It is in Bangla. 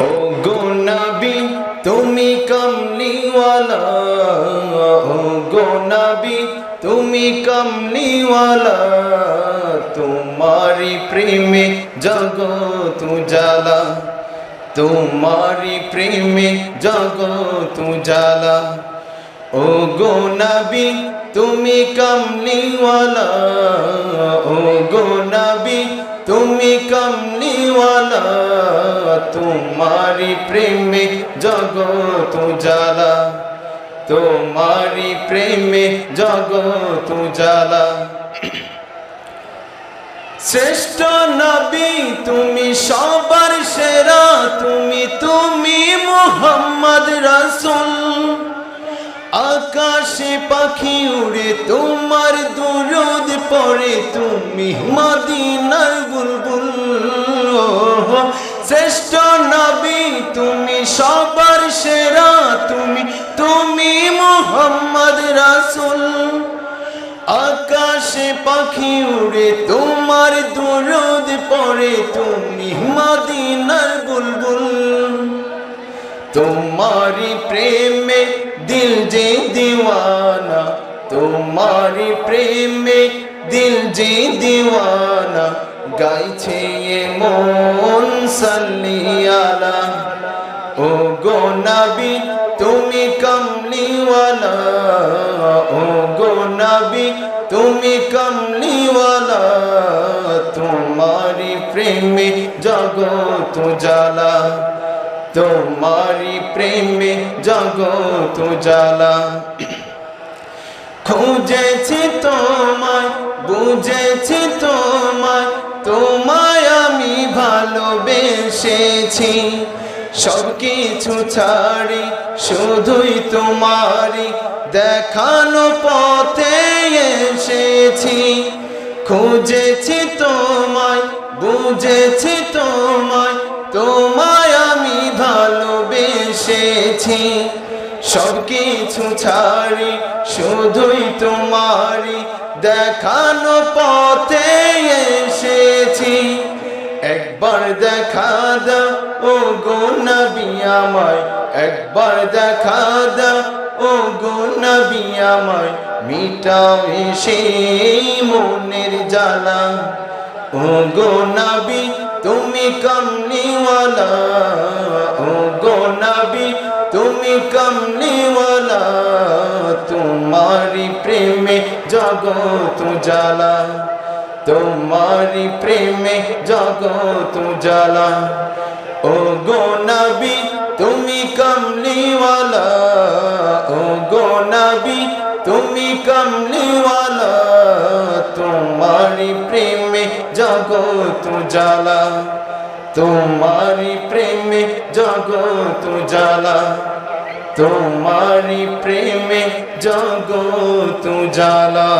ও গো নবী, তুমি কমলিওয়ালা। ও গো নবী, তুমি কমলিওয়ালা। তোমারি প্রেমে জগৎ উজালা। তোমারি প্রেমে জগৎ উজালা। ও গো নবী, তুমি কমলিওয়ালা। ও গো নবী, তুমি কমলিওয়ালা। তোমারি প্রেমে জগৎ উজালা। তোমারি প্রেমে জগৎ উজালা। শ্রেষ্ঠ নবী, তুমি সবার সেরা। তুমি তুমি মোহাম্মদ রাসূল। আকাশে পাখি উড়ে তোমার দুরুদ পড়ে তুমি মদিনার বুলবুল। শ্রেষ্ঠ নবী তুমি, সবার সেরা তুমি তুমি মোহাম্মদ রাসূল। আকাশে পাখি উড়ে তোমার দুরুদ পড়ে তুমি বুলবুল তোমারি প্রেমে দিল যে দিওয়ানা, তোমারি প্রেমে দিল যে দিওয়ানা, গাইছে এ মন সাল্লিয়ালা। ও গো নবী, তুমি কমলিওয়ালা। ও গো নবী, তুমি কমলিওয়ালা। তোমারি প্রেমে জগৎ জালা তোমারি প্রেমে জগৎ জালা খুঁজেছি তোমায়, বুঝেছি তোমায় তোমায় আমি ভালোবেসেছি। সব কিছু ছাড়ি, শুধুই তোমারি দেখানো পথে এসেছি। খুঁজেছি তোমায়, বুঝেছি তোমায় তোমায় ভালোবেসেছি সব কিছু ছাড়ি, শুধুই তোমারি দেখানো পথে এসেছি। একবার দেখা দাও ও গো নবী আমায়, একবার দেখা দাও ও গো নবী আমায়, মিটাবে সেই মনের জ্বালা। ও গো নবী, তুমি কমলিওয়ালা ও গো নবী তুমি কমলিওয়ালা তোমারি প্রেমে জগৎ জালা তোমারি প্রেমে জগৎ জালা ও গো নবী, তুমি কমলিওয়ালা ও গো নবী, তুমি কমলিওয়ালা তোমারি প্রেমে জগৎ জালা তোমারি প্রেমে জগৎ জালা তোমারি প্রেমে জগৎ জালা